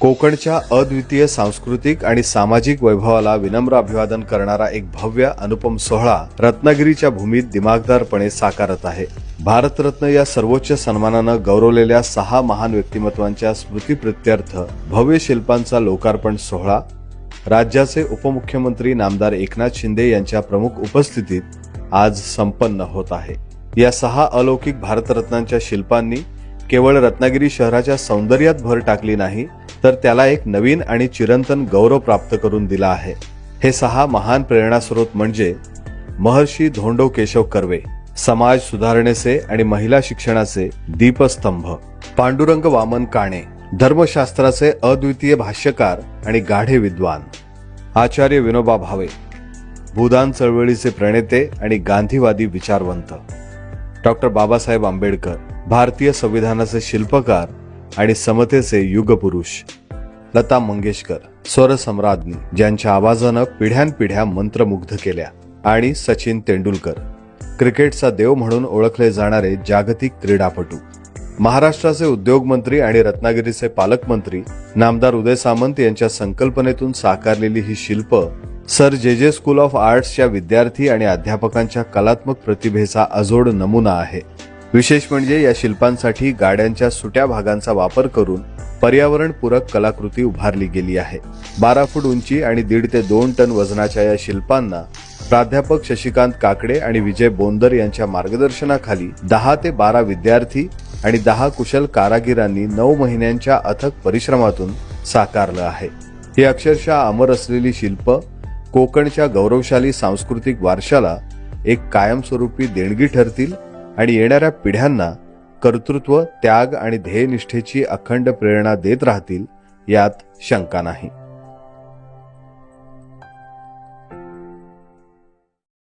कोकणच्या अद्वितीय सांस्कृतिक आणि सामाजिक वैभवाला विनम्र अभिवादन करणारा एक भव्य अनुपम सोहळा रत्नागिरीच्या भूमीत दिमागदारपणे साकारत आहे. भारतरत्न या सर्वोच्च सन्मानानं गौरवलेल्या सहा महान व्यक्तिमत्वांच्या स्मृतीप्रित्यर्थ भव्य शिल्पांचा लोकार्पण सोहळा राज्याचे उपमुख्यमंत्री नामदार एकनाथ शिंदे यांच्या प्रमुख उपस्थितीत आज संपन्न होत आहे. या सहा अलौकिक भारतरत्नांच्या शिल्पांनी केवळ रत्नागिरी शहराच्या सौंदर्यात भर टाकली नाही तर त्याला एक नवीन आणि चिरंतन गौरव प्राप्त करून दिला आहे. हे सहा महान प्रेरणास्रोत म्हणजे महर्षी धोंडो केशव कर्वे समाज सुधारणेचे आणि महिला शिक्षणाचे दीपस्तंभ पांडुरंग वामन काणे धर्मशास्त्राचे अद्वितीय भाष्यकार आणि गाढे विद्वान आचार्य विनोबा भावे भूदान चळवळीचे प्रणेते आणि गांधीवादी विचारवंत डॉक्टर बाबासाहेब आंबेडकर भारतीय संविधानाचे शिल्पकार आणि समतेचे युगपुरुष. लता मंगेशकर स्वरसम्राज्ञी ज्यांच्या आवाजानं पिढ्यानपिढ्या मंत्रमुग्ध केल्या आणि सचिन तेंडुलकर. क्रिकेटचा देव म्हणून ओळखले जाणारे जागतिक क्रीडापटू. महाराष्ट्राचे उद्योगमंत्री आणि रत्नागिरीचे पालकमंत्री नामदार उदय सामंत यांच्या संकल्पनेतून साकारलेली ही शिल्प सर जे जे स्कूल ऑफ आर्ट्सच्या विद्यार्थी आणि अध्यापकांच्या कलात्मक प्रतिभेचा अजोड नमुना आहे. विशेष म्हणजे या शिल्पांसाठी गाड्यांच्या सुट्या भागांचा वापर करून पर्यावरणपूरक कलाकृती उभारली गेली आहे. बारा फूट उंची आणि दीड ते दोन टन वजनाच्या या शिल्पांना प्राध्यापक शशिकांत काकडे आणि विजय बोंदर यांच्या मार्गदर्शनाखाली दहा ते बारा विद्यार्थी आणि दहा कुशल कारागिरांनी नऊ महिन्यांच्या अथक परिश्रमातून साकारलं आहे. ही अक्षरशः अमर असलेली शिल्प कोकणच्या गौरवशाली सांस्कृतिक वारशाला एक कायमस्वरूपी देणगी ठरतील आणि येणाऱ्या पिढ्यांना कर्तृत्व त्याग आणि ध्येयनिष्ठेची अखंड प्रेरणा देत राहतील यात शंका नाही.